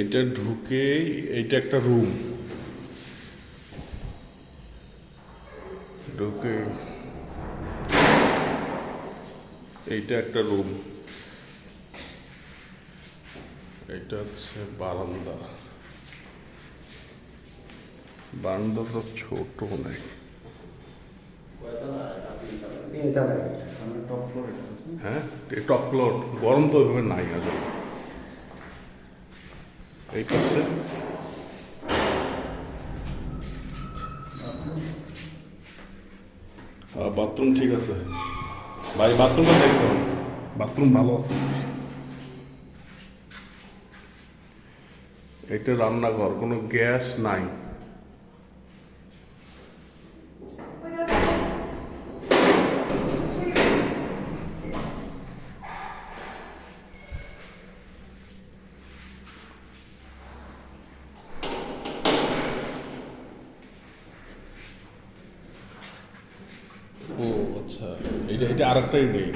এইটা ঢুকে এইটা একটা রুম ঢুকে এইটা একটা রুম এটা হচ্ছে বারান্দা। বারান্দা বারান্দাটা ছোট ফ্লোরে হ্যাঁ টপ ফ্লোর গরম তো ওইভাবে নাই আসলে। এই পাশে। বাথরুম ঠিক আছে। ভাই, বাথরুমটা দেখো। বাথরুম ভালো আছে। এটা রান্নাঘর, কোনো গ্যাস নাই। ও আচ্ছা। এটা এটা আরেকটাই নেই।